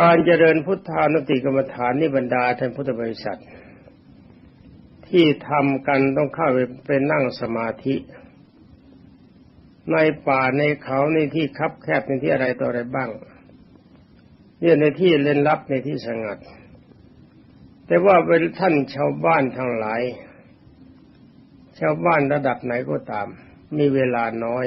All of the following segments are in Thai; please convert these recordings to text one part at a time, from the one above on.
การเจริญพุทธานุสติกรรมฐานนี่บรรดาท่านพุทธบริษัท ที่ทำกันต้องเข้าไปเป็นนั่งสมาธิ ในป่าในเขาในที่คับแคบในที่อะไรต่ออะไรบ้างเนี่ยในที่เล่นลับในที่สงัด แต่ว่าเป็นท่านชาวบ้านทั้งหลาย ชาวบ้านระดับไหนก็ตาม มีเวลาน้อย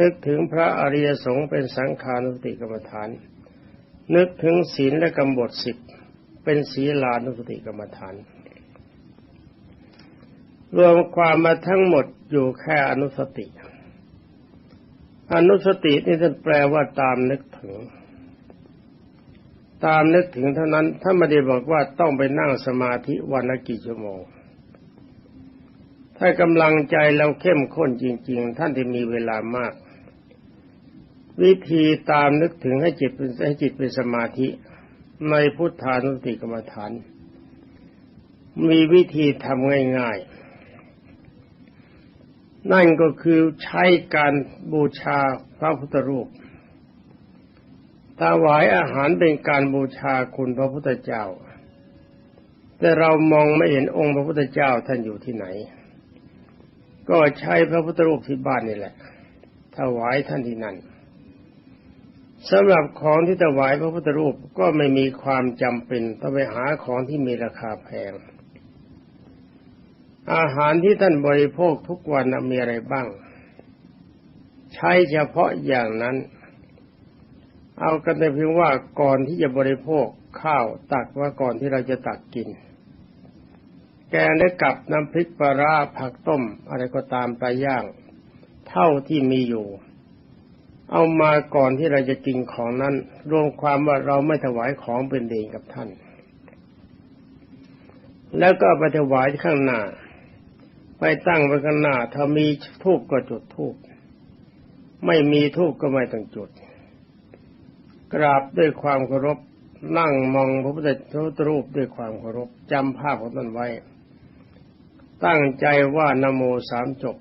นึกถึงพระอริยสงฆ์เป็นสังขานุสติกรรมฐาน นึกถึงศีลและกำบทสิบเป็นศีลานุสติกรรมฐาน รวมความมาทั้งหมดอยู่แค่อนุสติ อนุสตินี่ท่านแปลว่าตามนึกถึง ตามนึกถึงเท่านั้นถ้าไม่ได้บอกว่าต้องไปนั่งสมาธิวันละกี่ชั่วโมงถ้ากำลังใจเราเข้มข้นจริง ๆ ท่านที่มีเวลามาก วิธีตามนึกถึงให้จิตเป็นให้จิตเป็นสมาธิ ในพุทธานุสติกรรมฐาน มีวิธีทำง่าย ๆ นั่นก็คือใช้การบูชาพระพุทธรูปถวายอาหารเป็นการบูชาคุณพระพุทธเจ้า แต่เรามองไม่เห็นองค์พระพุทธเจ้าท่านอยู่ที่ไหน ก็ใช้พระพุทธรูปที่บ้านนี่แหละถวายท่านที่นั่น สำหรับของที่ถวายพระพุทธรูปก็ไม่มีความจำเป็นต้องไปหาของที่มีราคาแพง อาหารที่ท่านบริโภคทุกวันมีอะไรบ้าง ใช้เฉพาะอย่างนั้น เอากันแต่เพียงว่าก่อนที่จะบริโภคข้าวตักว่าก่อนที่เราจะตักกิน แกงและกับน้ำพริกปลาผักต้ม อะไรก็ตามปลาย่าง เท่าที่มีอยู่ เอามาก่อนที่เราจะกินของนั้น รวมความว่าเราไม่ถวายของเป็นเดงกับท่าน แล้วก็ไปถวายข้างหน้า ไปตั้งไว้ข้างหน้า ถ้ามีทูบก็จุดทูบไม่มีทูบก็ไม่ต้องจุด กราบด้วยความเคารพนั่งมองพระพุทธรูปด้วยความเคารพจำภาพของท่านไว้ ตั้งใจว่านโมสามจบ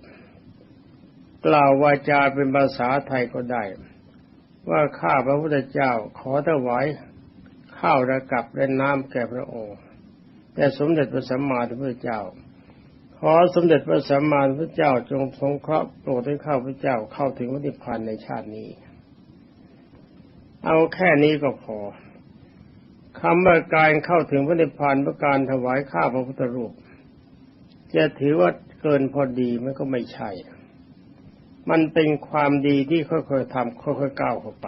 กล่าววาจาเป็นภาษาไทยก็ได้ ว่าข้าพระพุทธเจ้าขอถวายข้าวระกับและน้ำแก่พระองค์แต่สมเด็จพระสัมมาสัมพุทธเจ้า ขอสมเด็จพระสัมมาสัมพุทธเจ้าจงทรงเคราะห์โปรดให้ข้าพระเจ้าเข้าถึงวัฏพานในชาตินี้ เอาแค่นี้ก็พอคำว่าการเข้าถึงพระนิพพานประการถวายข้าพระพุทธรูป จะถือว่าเกินพอดีมันก็ไม่ใช่ มันเป็นความดีที่ค่อยๆทำค่อยๆก้าวเข้าไป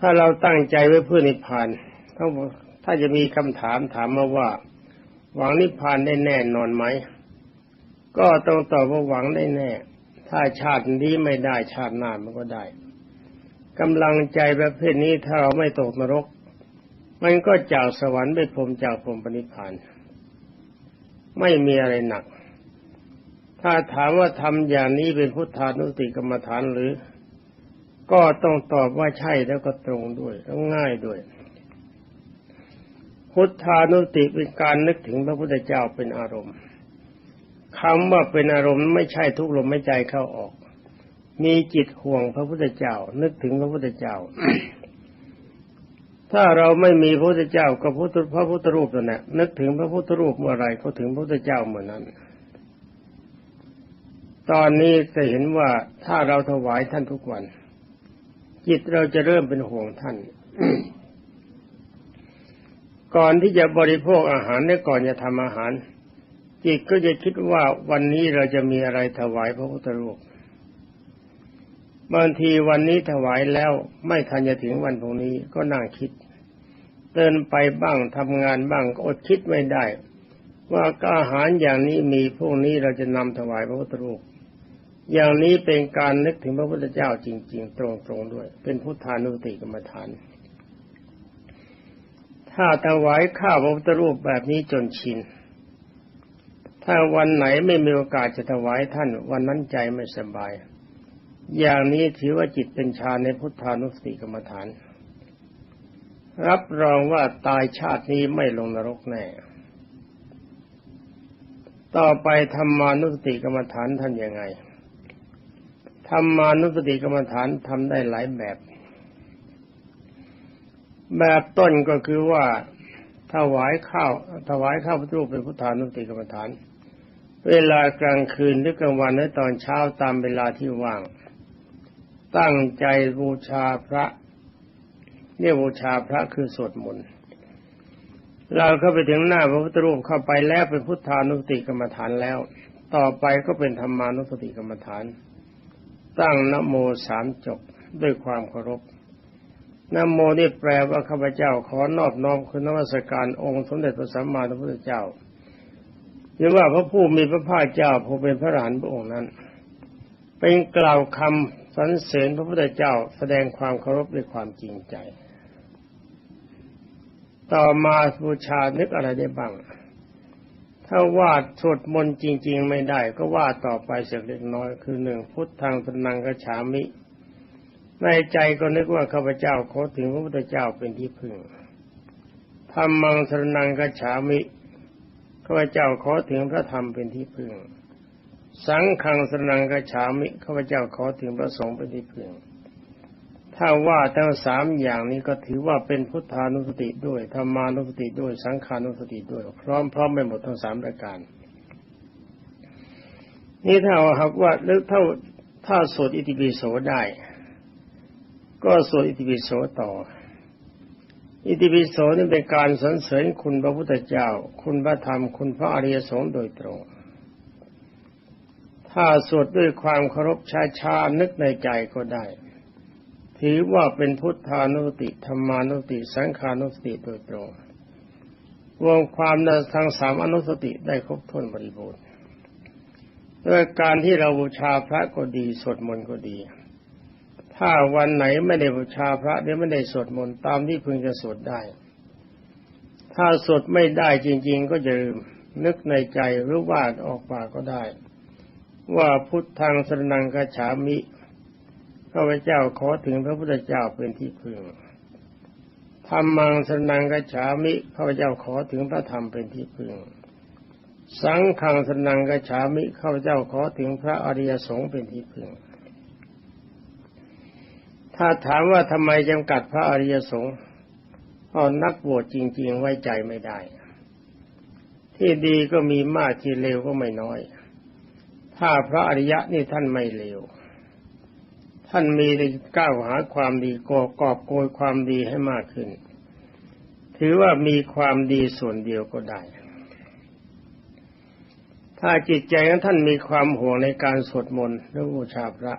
ถ้าเราตั้งใจไว้เพื่อนิพพานถ้าถ้าจะมีคำถามถามมาว่า หวังนิพพานได้แน่นอนไหม ก็ต้องตอบว่าหวังได้แน่ ถ้าชาตินี้ไม่ได้ชาติหน้ามันก็ได้กำลังใจประเภทนี้ถ้าเราไม่ตกนรก มันก็จากสวรรค์ไปพรมจากพรมปณิพาน ไม่มีอะไรหนัก ถ้าถามว่าทำอย่างนี้เป็นพุทธานุสติกรรมฐานหรือ ก็ต้องตอบว่าใช่แล้วก็ตรงด้วยแล้วง่ายด้วย พุทธานุสติเป็นการนึกถึงพระพุทธเจ้าเป็นอารมณ์คำว่าเป็นอารมณ์ไม่ใช่ทุกลมไม่ใจเข้าออก มีจิตห่วงพระพุทธเจ้า นึกถึงพระพุทธเจ้า ถ้าเราไม่มีพระพุทธเจ้ากับพระพุทธรูปนั่นแหละนึกถึงพระพุทธรูปเมื่อไรก็ถึงพระพุทธเจ้าเมื่อนั้น ตอนนี้จะเห็นว่าถ้าเราถวายท่านทุกวัน จิตเราจะเริ่มเป็นห่วงท่าน ก่อนที่จะบริโภคอาหารและก่อนจะทำอาหาร จิตก็จะคิดว่าวันนี้เราจะมีอะไรถวายพระพุทธรูปบางทีวันนี้ถวายแล้วไม่ทันจะถึงวันพรุ่งนี้ก็นั่งคิดเดินไปบ้างทำงานบ้างก็อดคิดไม่ได้ ว่าอาหารอย่างนี้มีพวกนี้เราจะนำถวายพระพุทธรูป อย่างนี้เป็นการนึกถึงพระพุทธเจ้าจริง ๆ ตรงๆด้วย เป็นพุทธานุสติกรรมฐาน ถ้าถวายข้าวพระพุทธรูปแบบนี้จนชิน ถ้าวันไหนไม่มีโอกาสจะถวายท่าน วันนั้นใจไม่สบาย อย่างนี้ถือว่าจิตเป็นฌานในพุทธานุสติกรรมฐาน รับรองว่าตายชาตินี้ไม่ลงนรกแน่ ต่อไปธรรมานุสติกรรมฐานท่านยังไง ธรรมานุสติกรรมฐานทำได้หลายแบบ แบบต้นก็คือว่าถวายข้าวถวายข้าวพระรูปเป็นพุทธานุสติกรรมฐาน เวลากลางคืนหรือกลางวันหรือตอนเช้าตามเวลาที่ว่าง ตั้งใจบูชาพระเนี่ยบูชาพระคือสวดมนต์เราเข้าไปถึงหน้าพระพุทธรูปเข้าไปแล้วเป็นพุทธานุสติกรรมฐานแล้ว ต่อไปก็เป็นธรรมานุสติกรรมฐาน ตั้งนโมสามจบด้วยความเคารพนโมนี่แปลว่าข้าพเจ้าขอนอบน้อมคุณนวัสการองค์สมเด็จพระสัมมาสัมพุทธเจ้าหรือว่าพระผู้มีพระภาคเจ้าผู้เป็นพระหลานพระองค์นั้น เป็นกล่าวคำสรรเสริญพระพุทธเจ้าแสดงความเคารพด้วยความจริงใจ ต่อมาบูชานึกอะไรได้บ้าง ถ้าวาดสวดมนต์จริง ๆ ไม่ได้ ก็วาดต่อไปสักเล็กน้อย คือหนึ่งพุทธังพนังกระฉามิ ในใจก็นึกว่าข้าพเจ้าขอถึงพระพุทธเจ้าเป็นที่พึ่งธรรมังสนังกระฉามิข้าพเจ้าขอถึงพระธรรมเป็นที่พึ่ง สังฆังสนังกระฉามิข้าพเจ้าขอถึงพระสงฆ์เป็นที่พึ่ง ถ้าว่าทั้งสามอย่างนี้ก็ถือว่าเป็นพุทธานุสติด้วยธรรมานุสติด้วยสังขานุสติด้วย พร้อมพร้อมไปหมดทั้งสามประการ นี่ถ้าหากว่าหรือถ้าถ้าสวดอิติปิโสได้ ก็สวดอิติปิโสต่อ อิติปิโสนี่เป็นการสรรเสริญคุณพระพุทธเจ้า คุณพระธรรม คุณพระอริยสงฆ์โดยตรง ถ้าสวดด้วยความเคารพช้าๆนึกในใจก็ได้ ถือว่าเป็นพุทธานุสติธรรมานุสติสังขานุสติโดยตรงรวมความในทางสามอนุสติได้ครบถ้วนบริบูรณ์ด้วยการที่เราบูชาพระก็ดีสวดมนต์ก็ดี ถ้าวันไหนไม่ได้บูชาพระหรือไม่ได้สวดมนต์ตามที่พึงจะสวดได้ ถ้าสวดไม่ได้จริง ๆ ก็จะนึกในใจหรือว่าออกปากก็ได้ ว่าพุทธังสรนังกฉามิ ข้าพเจ้าขอถึงพระพุทธเจ้าเป็นที่พึ่งธรรมังสนังกัจฉามิข้าพเจ้าขอถึงพระธรรมเป็นที่พึ่ง สังฆังสนังกัจฉามิข้าพเจ้าขอถึงพระอริยสงฆ์เป็นที่พึ่ง ถ้าถามว่าทำไมจำกัดพระอริยสงฆ์เพราะนักบวชจริง ๆ ไว้ใจไม่ได้ ที่ดีก็มีมากที่เลวก็ไม่น้อย ถ้าพระอริยะนี่ท่านไม่เลว ท่านมีก้าวหาความดีกอกอบโกยความดีให้มากขึ้น ถือว่ามีความดีส่วนเดียวก็ได้ ถ้าจิตใจของท่านมีความห่วงในการสวดมนต์และบูชาพระ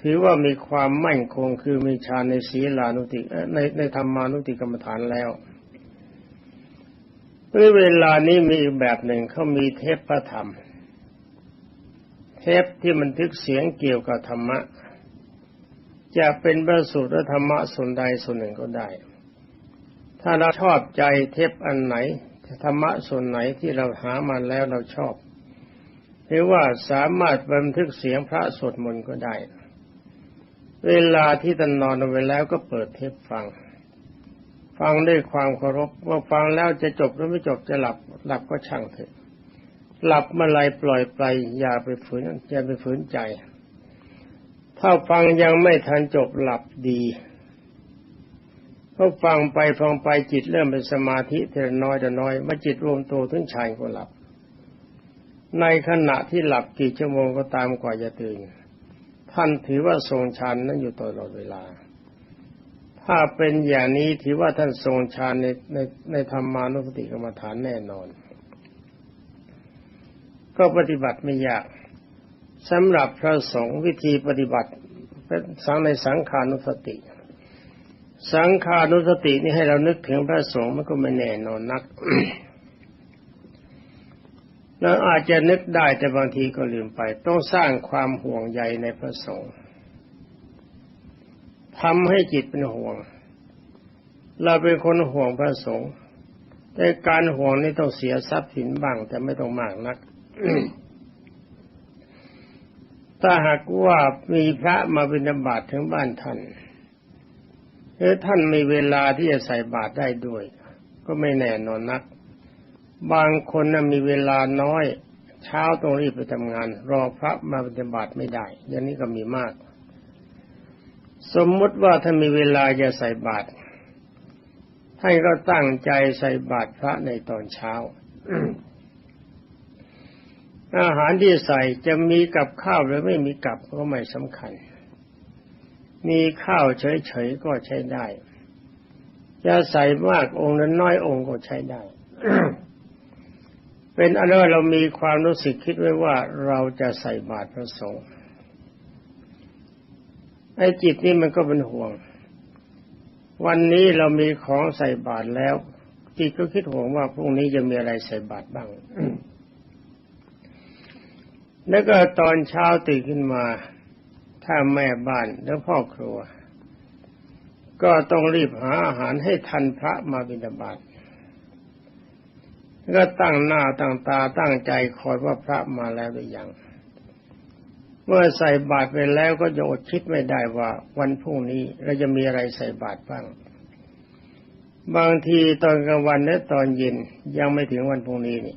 ถือว่ามีความมั่นคงคือมีฌานในศีลานุติในในธรรมานุติกรรมฐานแล้วด้วยเวลานี้มีอีกแบบหนึ่งเขามีเทปพระธรรม เทปที่มันทึกเสียงเกี่ยวกับธรรมะ จะเป็นพระสูตรธรรมะส่วนใดส่วนหนึ่งก็ได้ ถ้าเราชอบใจเทปอันไหนธรรมะส่วนไหนที่เราหามาแล้วเราชอบหรือว่าสามารถบันทึกเสียงพระสวดมนต์ก็ได้ เวลาที่ท่านนอนไปแล้วก็เปิดเทปฟัง ฟังด้วยความเคารพว่าฟังแล้วจะจบหรือไม่จบจะหลับ หลับก็ช่างเถอะ หลับเมื่อไรปล่อยไปอย่าไปฝืนอย่าไปฝืนใจ ถ้าฟังยังไม่ทันจบหลับดีก็ฟังไปฟังไปจิตเริ่มเป็นสมาธิแต่น้อยแต่น้อยมาจิตรวมตัวถึงชายก็หลับ ในขณะที่หลับกี่ชั่วโมงก็ตามกว่าจะตื่น ท่านถือว่าทรงฌานนั้นอยู่ตลอดเวลา ถ้าเป็นอย่างนี้ถือว่าท่านทรงฌานในในในธรรมานุสติกรรมฐานแน่นอน ก็ปฏิบัติไม่ยาก สำหรับพระสงฆ์วิธีปฏิบัติเป็นสังในสังขานุสติ สังขานุสตินี่ให้เรานึกถึงพระสงฆ์มันก็ไม่แน่นอนนักเราอาจจะนึกได้แต่บางทีก็ลืมไป ต้องสร้างความห่วงใยในพระสงฆ์ทำให้จิตเป็นห่วง เราเป็นคนห่วงพระสงฆ์แต่การห่วงนี่ต้องเสียทรัพย์สินบ้างแต่ไม่ต้องมากนัก ถ้าหากว่ามีพระมาบิณฑบาตถึงบ้านท่านหรือท่านมีเวลาที่จะใส่บาตรได้ด้วย ก็ไม่แน่นอนนัก บางคนนะมีเวลาน้อย เช้าต้องรีบไปทำงาน รอพระมาบิณฑบาตไม่ได้ อย่างนี้ก็มีมาก สมมุติว่าถ้ามีเวลาจะใส่บาตรท่านก็ตั้งใจใส่บาตรพระในตอนเช้า อาหารที่ใส่จะมีกับข้าวหรือไม่มีกับก็ไม่สำคัญ มีข้าวเฉยๆก็ใช้ได้ จะใส่มากองค์นั้นน้อยองค์ก็ใช้ได้ เป็นอันว่าเรามีความรู้สึกคิดไว้ว่าเราจะใส่บาตรพระสงฆ์ไอ้จิตนี่มันก็เป็นห่วง วันนี้เรามีของใส่บาตรแล้วจิตก็คิดห่วงว่าพรุ่งนี้จะมีอะไรใส่บาตรบ้าง แล้วก็ตอนเช้าตื่นขึ้นมา ถ้าแม่บ้านแล้วพ่อครัว ก็ต้องรีบหาอาหารให้ทันพระมาบิณฑบาตก็ตั้งหน้าตั้งตาตั้งใจคอยว่าพระมาแล้วหรือยัง เมื่อใส่บาตรไปแล้วก็จะอดคิดไม่ได้ว่า วันพรุ่งนี้เราจะมีอะไรใส่บาตรบ้าง บางทีตอนกลางวันและตอนเย็นยังไม่ถึงวันพรุ่งนี้นี่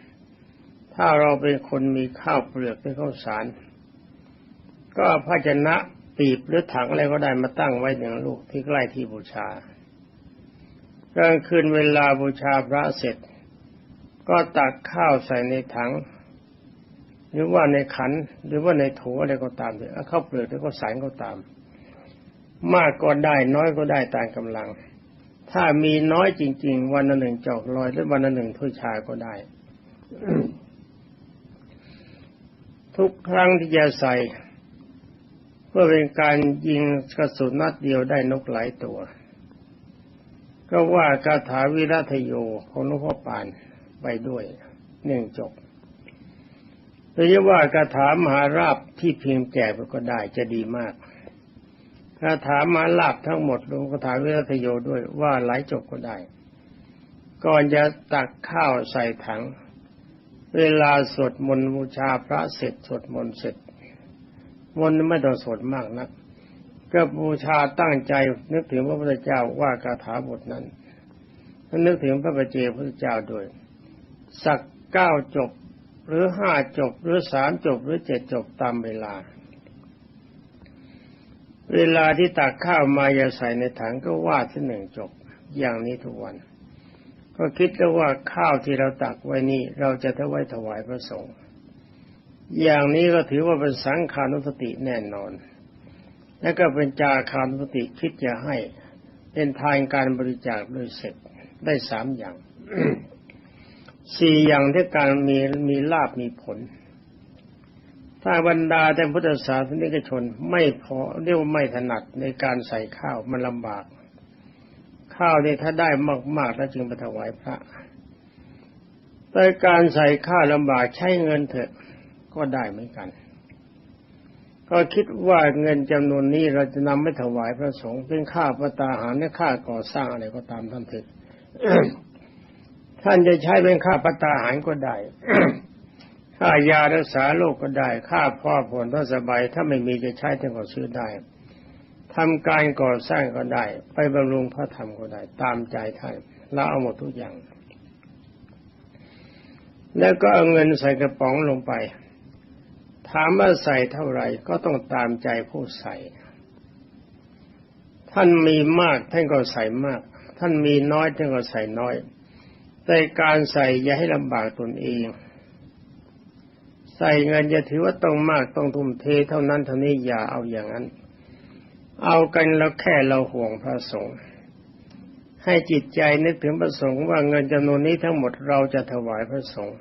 ถ้าเราเป็นคนมีข้าวเปลือกเป็นข้าวสาร ก็ภาชนะปีบหรือถังอะไรก็ได้มาตั้งไว้หนึ่งลูกที่ใกล้ที่บูชากลางคืนเวลาบูชาพระเสร็จ ก็ตักข้าวใส่ในถัง หรือว่าในขัน หรือว่าในโถอะไรก็ตามเถอะข้าวเปลือกหรือข้าวสารก็ตาม มากก็ได้น้อยก็ได้ตามกำลัง ถ้ามีน้อยจริง ๆ วันละหนึ่งจอกลอยหรือวันละหนึ่งถ้วยชาก็ได้ ทุกครั้งที่จะใส่ เพื่อเป็นการยิงกระสุนนัดเดียวได้นกหลายตัว ก็ว่าคาถาวิรัตโยของหลวงพ่อปานไปด้วยหนึ่งจบหรือว่าคาถามหาราบที่เพียงแจกก็ได้จะดีมากคาถามหาลาบทั้งหมดลงคาถาวิรัตโยด้วยว่าหลายจบก็ได้ ก่อนจะตักข้าวใส่ถัง เวลาสวดมนต์บูชาพระเสร็จสวดมนต์เสร็จ มนต์ไม่ต้องสวดมากนะักก็บูชาตั้งใจนึกถึงพระพุทธเจ้าว่าคาถาบทนั้นนึกถึงพระบัจเจพระพุทธเจ้าด้วย สักเก้าจบ หรือห้าจบ หรือสามจบ หรือเจ็ดจบตามเวลา เวลาที่ตักข้าวมาอย่าใส่ในถังก็ว่าที่หนึ่งจบ อย่างนี้ทุกวัน ก็คิดแล้วว่าข้าวที่เราตักไว้นี่เราจะถวายถวายพระสงฆ์อย่างนี้ก็ถือว่าเป็นสังขานุสติแน่นอน และก็เป็นจาคานุสติคิดจะให้เป็นทานการบริจาคโดยเสร็จได้สามอย่างสี่อย่างที่การมีมีลาบมีผล ถ้าบรรดาแต่พุทธศาสนิกชนไม่พอเรียกว่าไม่ถนัดในการใส่ข้าวมันลำบาก ข้าวนี่ถ้าได้มากๆแล้วจึงไปถวายพระแต่การใส่ข้าวลำบากใช้เงินเถอะก็ได้เหมือนกัน ก็คิดว่าเงินจำนวนนี้เราจะนำไปถวายพระสงฆ์เป็นค่าประตาหารและค่าก่อสร้างอะไรก็ตามท่านเถิดท่านจะใช้เป็นค่าประตาหารก็ได้ค่ายารักษาโรคก็ได้ ค่าพ่อผลถ้าสบาย ถ้าไม่มีจะใช้ท่านก็ซื้อได้ ทำการก่อสร้างก็ได้ ไปบำรุงพระธรรมก็ได้ ตามใจท่านเราเอาหมดทุกอย่าง แล้วก็เอาเงินใส่กระป๋องลงไป ถามว่าใส่เท่าไหร่ก็ต้องตามใจผู้ใส่ ท่านมีมากท่านก็ใส่มาก ท่านมีน้อยท่านก็ใส่น้อย แต่การใส่อย่าให้ลำบากตนเองใส่เงินอย่าถือว่าต้องมากต้องทุ่มเทเท่านั้นเท่านี้อย่าเอาอย่างนั้น เอากันแล้วแค่เราห่วงพระสงฆ์ให้จิตใจนึกถึงพระสงฆ์ว่าเงินจำนวนนี้ทั้งหมดเราจะถวายพระสงฆ์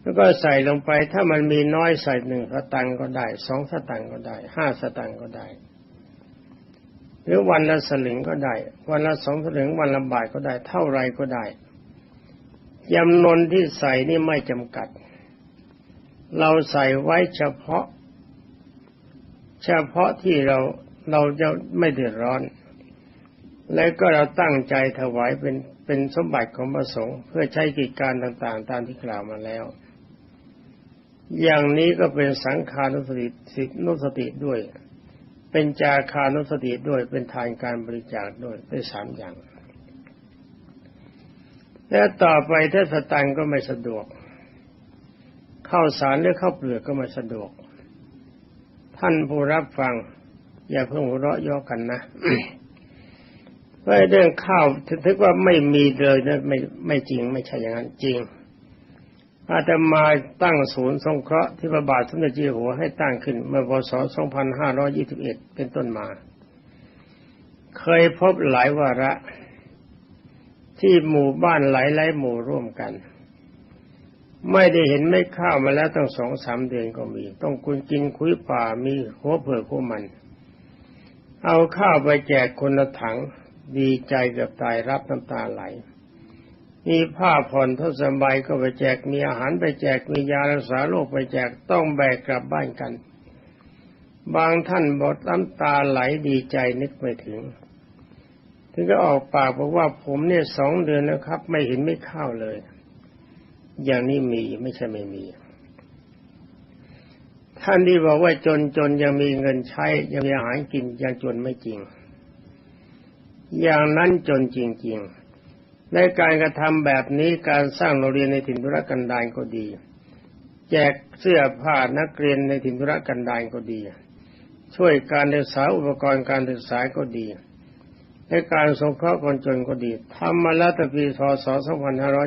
แล้วก็ใส่ลงไปถ้ามันมีน้อยใส่หนึ่งสตังก็ได้สองสตังก็ได้ห้าสตังก็ได้ หรือวันละสลึงก็ได้ วันละสองสลึงวันละบาทก็ได้ เท่าไรก็ได้จำนวนที่ใส่นี่ไม่จำกัด เราใส่ไว้เฉพาะ เฉพาะที่เราเราจะไม่เดือดร้อน แล้วก็เราตั้งใจถวายเป็นเป็นสมบัติของพระสงฆ์เพื่อใช้กิจการต่างๆ ตามที่กล่าวมาแล้ว อย่างนี้ก็เป็นสังขานุสติสินุสติด้วย เป็นจาคานุสติด้วยเป็นทานการบริจาคด้วยเป็นสามอย่าง แล้วต่อไปถ้าสตังก็ไม่สะดวก เข้าสารหรือเข้าเปลือกก็ไม่สะดวก ท่านผู้รับฟัง อย่าเพิ่งหัวเราะย่อกันนะว่าเรื่องข้าวถึงว่าไม่มีเลยนะไม่ไม่จริง ไม่ใช่อย่างนั้นจริง อาตมาตั้งศูนย์สงเคราะห์ที่พระบาทสมเด็จเจ้าหัวให้ตั้งขึ้นเมื่อพศ 2521 เป็นต้นมา เคยพบหลายวาระที่หมู่บ้านหลายหลายหมู่ร่วมกัน ไม่ได้เห็นไม่ข้าวมาแล้วตั้งสองสามเดือนก็มี ต้องคุณกินคุยป่ามีหัวเผือกหัวมัน เอาข้าวไปแจกคนละถัง ดีใจเกือบตายรับน้ำตาไหล มีผ้าผ่อนทศบายก็ไปแจกมีอาหารไปแจกมียารักษาโรคไปแจกต้องแบกกลับบ้านกัน บางท่านบอกน้ำตาไหลดีใจนึกไม่ถึง ถึงก็ออกปากบอกว่าผมเนี่ยสองเดือนนะครับ ไม่เห็นไม่ข้าวเลย อย่างนี้มีไม่ใช่ไม่มี ท่านที่บอกว่าจนจนยังมีเงินใช้ ยังมีอาหารกินยังจนไม่จริง อย่างนั้นจนจริง ๆ ในการกระทำแบบนี้การสร้างโรงเรียนในถิ่นธุรกันดารก็ดี แจกเสื้อผ้านักเรียนในถิ่นธุรกันดารก็ดี ช่วยการศึกษาอุปกรณ์การศึกษาก็ดีในการสงเคราะห์คนจนก็ดีทำมาแล้วตั้งปีพศ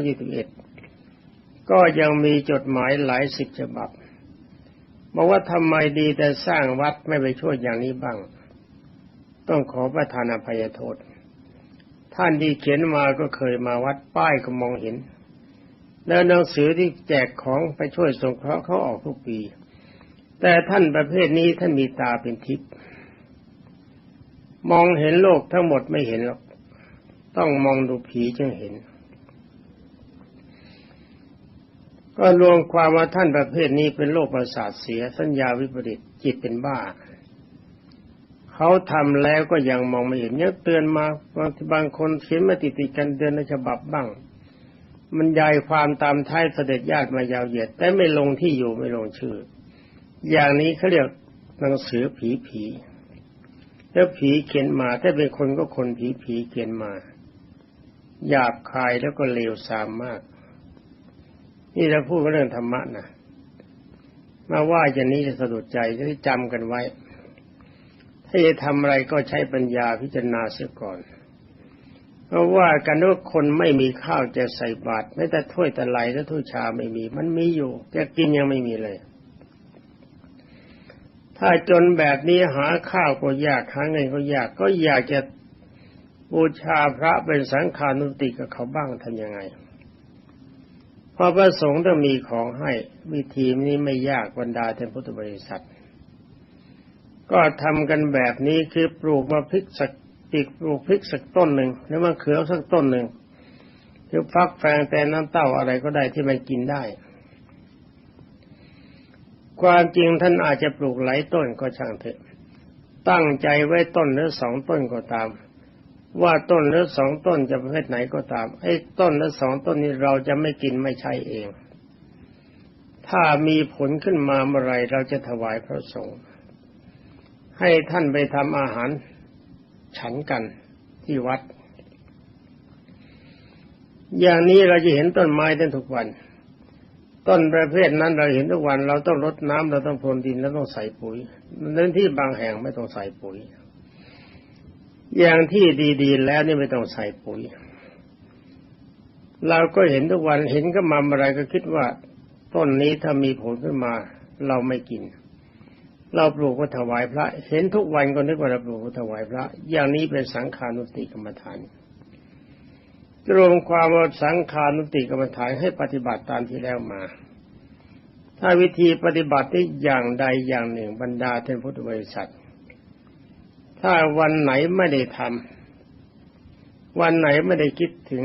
2521 ก็ยังมีจดหมายหลายสิบฉบับบอกว่าทำไมดีแต่สร้างวัดไม่ไปช่วยอย่างนี้บ้าง ต้องขอประทานอภัยโทษ ท่านที่เขียนมาก็เคยมาวัดป้ายก็มองเห็น แล้วหนังสือที่แจกของไปช่วยสงเคราะห์เขาออกทุกปี แต่ท่านประเภทนี้ท่านมีตาเป็นทิพย์มองเห็นโลกทั้งหมดไม่เห็นหรอก ต้องมองดูผีจึงเห็น ก็รวมความว่าท่านประเภทนี้เป็นโรคประสาทเสียสัญญาวิปริตจิตเป็นบ้า เขาทำแล้วก็ยังมองไม่เห็นยังเตือนมาบางบางคนเขียนมาติดติดกันเดือนในฉบับบ้าง มันยายความตามท้ายเสด็จญาติมายาวเหยียด แต่ไม่ลงที่อยู่ไม่ลงชื่อ อย่างนี้เขาเรียกหนังสือผีผีแล้วผีเขียนมาถ้าเป็นคนก็คนผีผีเขียนมาหยาบคายแล้วก็เลวทรามมาก นี่เราพูดเรื่องธรรมะนะมาว่าอย่างนี้จะสะดุดใจจะได้จำกันไว้ ถ้าจะทำอะไรก็ใช้ปัญญาพิจารณาเสียก่อน เพราะว่ากันว่าคนไม่มีข้าวจะใส่บาตรไม่แต่ถ้วยตะไลและถ้วยชาไม่มี มันมีอยู่แต่กินยังไม่มีเลย ถ้าจนแบบนี้หาข้าวก็ยากหาเงินก็ยากก็อยากจะบูชาพระเป็นสังฆานุติกับเขาบ้างทำยังไง พอประสงค์ต้องมีของให้วิธีนี้ไม่ยากบรรดาท่านพุทธบริษัท ก็ทำกันแบบนี้คือปลูกมาพริกสักปีกปลูกพริกสักต้นหนึ่งหรือมะเขือสักต้นหนึ่งคือฟักแฟงแต่น้ำเต้าอะไรก็ได้ที่มันกินได้ ความจริงท่านอาจจะปลูกหลายต้นก็ช่างเถอะตั้งใจไว้ต้นหรือสองต้นก็ตาม ว่าต้นหรือสองต้นจะประเภทไหนก็ตามไอ้ต้นหรือสองต้นนี้เราจะไม่กินไม่ใช่เอง ถ้ามีผลขึ้นมาเมื่อไรเราจะถวายพระสงฆ์ให้ท่านไปทำอาหารฉันกันที่วัด อย่างนี้เราจะเห็นต้นไม้ได้ทุกวัน ต้นประเภทนั้นเราเห็นทุกวัน เราต้องรดน้ำเราต้องพรวนดินแล้วต้องใส่ปุ๋ยเน้นที่บางแห่งไม่ต้องใส่ปุ๋ย อย่างที่ดีๆ แล้วนี่ไม่ต้องใส่ปุ๋ย เราก็เห็นทุกวันเห็นก็มาอะไรก็คิดว่า ต้นนี้ถ้ามีผลขึ้นมา เราไม่กิน เราปลูกก็ถวายพระ เห็นทุกวันก็นึกว่าเราปลูกก็ถวายพระ อย่างนี้เป็นสังขานุติกรรมฐานรวมความว่าสังขานุติกรรมฐานให้ปฏิบัติตามที่แล้วมา ถ้าวิธีปฏิบัติที่อย่างใดอย่างหนึ่งบรรดาท่านพุทธบริษัท ถ้าวันไหนไม่ได้ทำวันไหนไม่ได้คิดถึง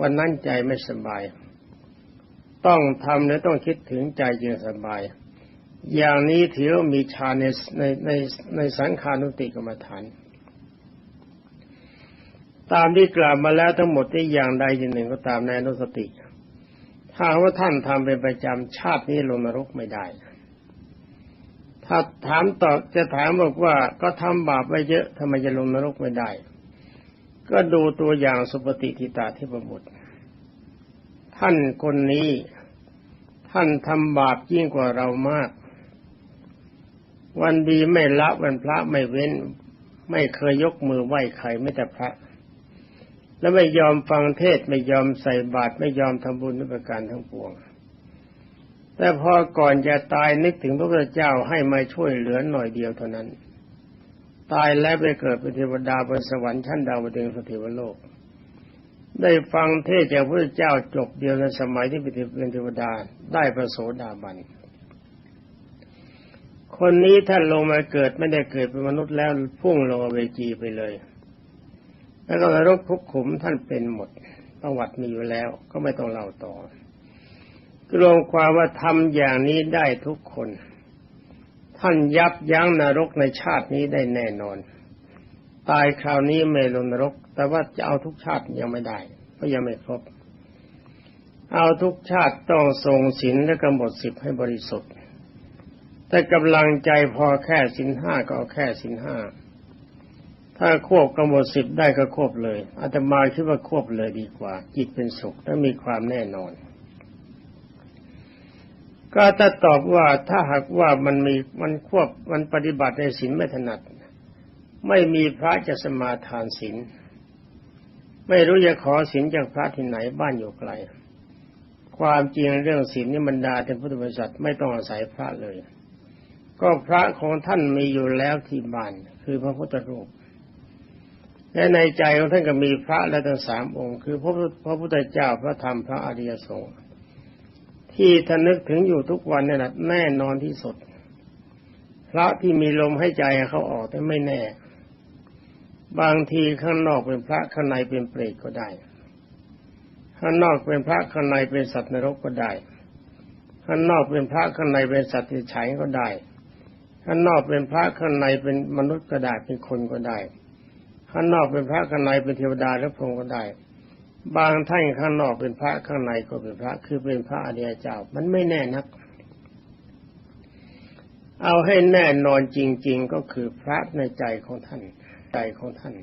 วันนั้นใจไม่สบาย ต้องทำและต้องคิดถึงใจจึงสบาย อย่างนี้ถือว่ามีฌานในในในในสังขานุติกรรมฐานตามที่กล่าวมาแล้วทั้งหมดที่อย่างใดอย่างหนึ่งก็ตามในนุสติ ถ้าว่าท่านทำเป็นประจำชาตินี้ลงนรกไม่ได้ ถ้าถามตอบจะถามบอกว่าก็ทำบาปไว้เยอะทำไมจะลงนรกไม่ได้ ก็ดูตัวอย่างสุปฏิทิตาที่ประบุตร ท่านคนนี้ท่านทำบาปยิ่งกว่าเรามาก วันดีไม่ละวันพระไม่เว้น ไม่เคยยกมือไหว้ใครไม่แต่พระ แล้วไม่ยอมฟังเทศไม่ยอมใส่บาตรไม่ยอมทำบุญทุกประการทั้งปวง แต่พอก่อนจะตายนึกถึงพระพุทธเจ้าให้มาช่วยเหลือหน่อยเดียวเท่านั้น ตายแล้วไปเกิดเป็นเทวดาบนสวรรค์ชั้นดาวดึงสถิวโลก ได้ฟังเทศจากพระพุทธเจ้าจบเดียวในสมัยที่เป็นเทวดาได้พระโสดาบันคนนี้ท่านลงมาเกิดไม่ได้เกิดเป็นมนุษย์แล้วพุ่งลงอเวจีไปเลย แล้วก็นรกคุกขุมท่านเป็นหมดประวัติมีอยู่แล้วก็ไม่ต้องเล่าต่อ รวมความว่าทำอย่างนี้ได้ทุกคน ท่านยับยั้งนรกในชาตินี้ได้แน่นอน ตายคราวนี้ไม่ลงนรก แต่ว่าจะเอาทุกชาติยังไม่ได้ เพราะยังไม่ครบ เอาทุกชาติต้องทรงศีลและกำหนดสิบให้บริสุทธิ์ แต่กำลังใจพอแค่สินห้าก็เอาแค่สินห้าถ้าควบกำหนดสิบได้ก็ควบเลยอาตมาคิดว่าควบเลยดีกว่า จิตเป็นสุขและมีความแน่นอน ก็ถ้าตอบว่าถ้าหากว่ามันมีมันควบมันปฏิบัติในศีลไม่ถนัด ไม่มีพระจะสมาทานศีลไม่รู้จะขอศีลจากพระที่ไหนบ้านอยู่ไกล ความจริงเรื่องศีลนี่บรรดาเป็นพุทธบริษัทไม่ต้องอาศัยพระเลย ก็พระของท่านมีอยู่แล้วที่บ้านคือพระพุทธรูปและในใจของท่านก็มีพระและทั้งสามองค์ คือพระพระพุทธเจ้าพระธรรมพระอริยสงฆ์ ที่ท่านนึกถึงอยู่ทุกวันนี่แหละแน่นอนที่สุดพระที่มีลมให้ใจเขาออกแต่ไม่แน่ บางทีข้างนอกเป็นพระข้างในเป็นเปรตก็ได้ ข้างนอกเป็นพระข้างในเป็นสัตว์นรกก็ได้ ข้างนอกเป็นพระข้างในเป็นสัตว์ที่ฉายก็ได้ ข้างนอกเป็นพระข้างในเป็นมนุษย์ก็ได้เป็นคนก็ได้ ข้างนอกเป็นพระข้างในเป็นเทวดาและพรหมก็ได้ บางท่านข้างนอกเป็นพระข้างในก็เป็นพระคือเป็นพระอริยเจ้า มันไม่แน่นัก เอาให้แน่นอนจริง ๆ ก็คือพระในใจของท่าน ใจของท่าน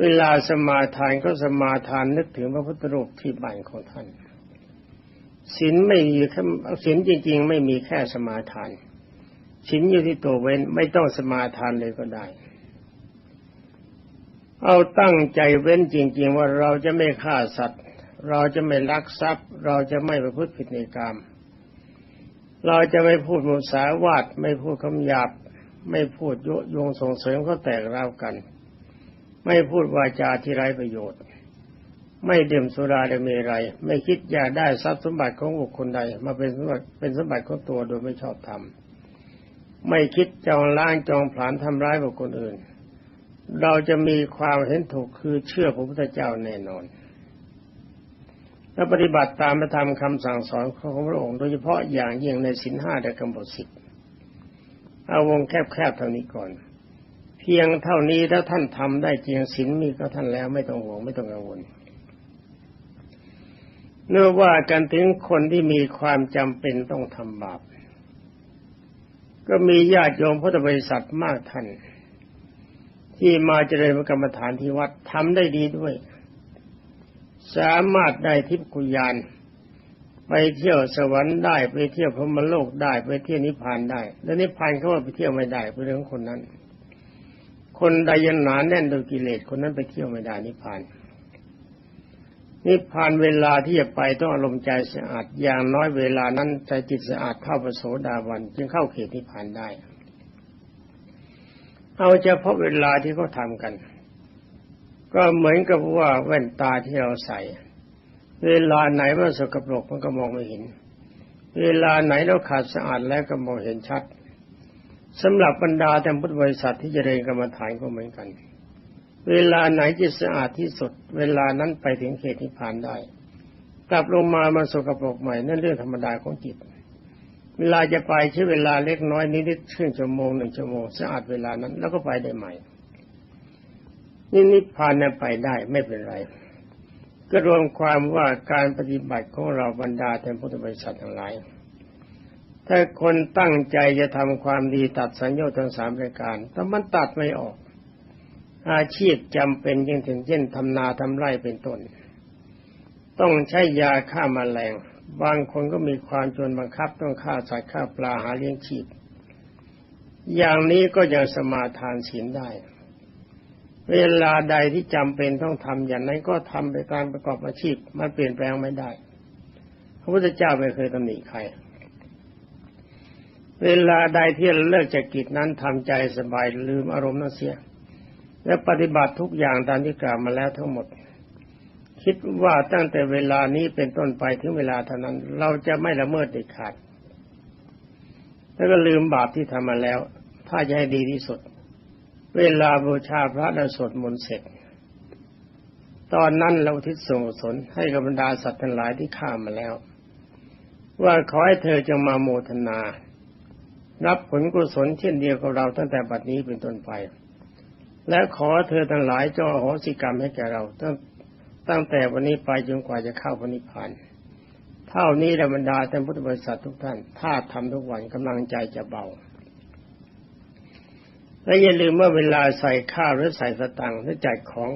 เวลาสมาทานก็สมาทานนึกถึงพระพุทธรูปที่บ้านของท่านศีลไม่มีแค่ศีลจริง ๆ ไม่มีแค่สมาทานศีลอยู่ที่ตัวเว้นไม่ต้องสมาทานเลยก็ได้ เอาตั้งใจเว้นจริง ๆ ว่าเราจะไม่ฆ่าสัตว์ เราจะไม่ลักทรัพย์ เราจะไม่ประพฤติผิดในกรรมเราจะไม่พูดมุสาวาทไม่พูดคำหยาบ ไม่พูดยุยงส่งเสริมเขาแตกราวกัน ไม่พูดวาจาที่ไร้ประโยชน์ ไม่ดื่มสุราและเมรัยไม่คิดอยากได้ทรัพย์สมบัติของบุคคลใด มาเป็นสมบัติเป็นสมบัติของตัวโดยไม่ชอบธรรมไม่คิดจองล้างจองผลาญทำร้ายบุคคลอื่น เราจะมีความเห็นถูกคือเชื่อพระพุทธเจ้าแน่นอน และปฏิบัติตามพระธรรมคำสั่งสอนของพระองค์โดยเฉพาะอย่างยิ่งในสินห้าและกำหนดสิบเอาวงแคบๆเท่านี้ก่อน เพียงเท่านี้ถ้าท่านทำได้จริงสินมีก็ท่านแล้วไม่ต้องห่วงไม่ต้องกังวลเนื่อว่ากันถึงคนที่มีความจำเป็นต้องทำบาปก็มีญาติโยมพุทธบริษัทมากท่าน ที่มาเจริญกรรมฐานที่วัดทำได้ดีด้วย สามารถได้ทิพกุยานไปเที่ยวสวรรค์ได้ไปเที่ยวพรมโลกได้ไปเที่ยวนิพพานได้ แล้วนิพพานเขาว่าไปเที่ยวไม่ได้เป็นเรื่องคนนั้น คนใดยันหนาแน่นโดยกิเลสคนนั้นไปเที่ยวไม่ได้นิพพาน นิพพานเวลาที่จะไปต้องอารมณ์ใจสะอาดอย่างน้อยเวลานั้นใจจิตสะอาดเข้าประโสดาบันจึงเข้าเขตนิพพานได้ เอาเฉพาะเวลาที่เขาทำกัน ก็เหมือนกับว่าแว่นตาที่เราใส่ เวลาไหนมันสกปรกมันก็มองไม่เห็น เวลาไหนเราขาดสะอาดแล้วก็มองเห็นชัดสำหรับบรรดาแต่พุทธบริษัทที่จะเรียนกรรมฐานก็เหมือนกัน เวลาไหนจิตสะอาดที่สุด เวลานั้นไปถึงเขตนิพพานได้ กลับลงมามันสกปรกใหม่นั่นเรื่องธรรมดาของจิต เวลาจะไปใช้เวลาเล็กน้อยนิดๆครึ่งชั่วโมงหนึ่งชั่วโมงสะอาดเวลานั้น แล้วก็ไปได้ใหม่นี่นิพพานนั้นไปได้ไม่เป็นไร ก็รวมความว่าการปฏิบัติของเราบรรดาแต่พุทธบริษัททั้งหลาย ถ้าคนตั้งใจจะทำความดีตัดสัญญาทั้งสามรายการแต่มันตัดไม่ออก อาชีพจำเป็นยิ่งถึงเช่นทำนาทำไร่เป็นต้น ต้องใช้ยาฆ่ามาแมลง บางคนก็มีความจนบังคับต้องฆ่าสัตว์ฆ่าปลาหาเลี้ยงชีพ อย่างนี้ก็ยังสมาทานศีลได้ เวลาใดที่จำเป็นต้องทำอย่างนั้นก็ทำไปการประกอบอาชีพมันเปลี่ยนแปลงไม่ได้ พระพุทธเจ้าไม่เคยตำหนิใคร เวลาใดที่เลิกจากกิจนั้นทำใจสบายลืมอารมณ์นั่นเสีย และปฏิบัติทุกอย่างตามที่กล่าวมาแล้วทั้งหมด คิดว่าตั้งแต่เวลานี้เป็นต้นไปถึงเวลาเท่านั้น เราจะไม่ละเมิดเด็ดขาด แล้วก็ลืมบาปที่ทำมาแล้ว ถ้าจะให้ดีที่สุด เวลาบูชาพระและสวดมนต์เสร็จ ตอนนั้นเราทิศส่งสนให้กับบรรดาสัตว์ทั้งหลายที่ข้ามาแล้ว ว่าขอให้เธอจงมาโมทนา รับผลกุศลเช่นเดียวกับเราตั้งแต่บัดนี้เป็นต้นไปและขอเธอทั้งหลายจงอโหสิกรรมให้แก่เราตั้ง ตั้งแต่วันนี้ไปจนกว่าจะเข้าพระนิพพานเท่านี้ธรรมดาท่านพุทธบริษัททุกท่าน ถ้าทำทุกวันกำลังใจจะเบา และอย่าลืมว่าเวลาใส่ข้าวหรือใส่สตังค์หรือจัดของ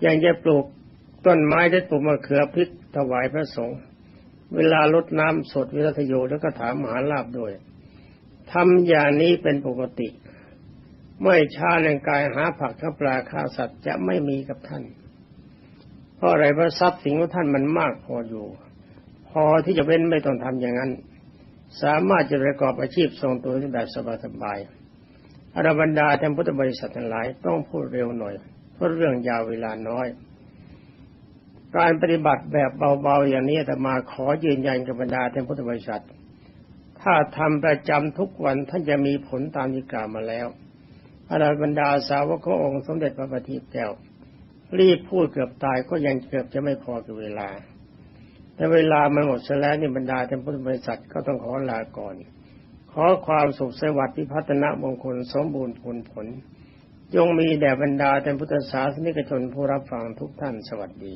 อย่างจะปลูกต้นไม้จะปลูกมะเขือพริกถวายพระสงฆ์เวลาลดน้ำสดวิรัตโยแล้วก็ถามมหาลาบด้วยทำอย่างนี้เป็นปกติ ไม่ช้าแรงกายหาผักข้าปลาข้าสัตว์จะไม่มีกับท่าน เพราะอะไรเพราะทรัพย์สินของท่านมันมากพออยู่ พอที่จะเว้นไม่ต้องทำอย่างนั้น สามารถจะประกอบอาชีพทรงตัวได้แบบสบายๆอรบรรดาแทนพุทธบริษัททั้งหลายต้องพูดเร็วหน่อยเพราะเรื่องยาวเวลาน้อย การปฏิบัติแบบเบาๆอย่างนี้แต่มาขอยืนยันกับบรรดาแทนพุทธบริษัท ถ้าทำประจำทุกวันท่านจะมีผลตามที่กล่าวมาแล้วอรบรรดาสาวกขององค์สมเด็จพระบัณฑิตแก้ว รีบพูดเกือบตายก็ยังเกือบจะไม่พอกับเวลา แต่เวลามันหมดแล้วนี่บรรดาท่านพุทธบริษัทก็ต้องขอลาก่อน ขอความสุขสวัสดิ์พิพัฒนมงคลสมบูรณ์ผลผลจงมีแด่บรรดาท่านพุทธศาสนิกชนผู้รับฟังทุกท่านสวัสดี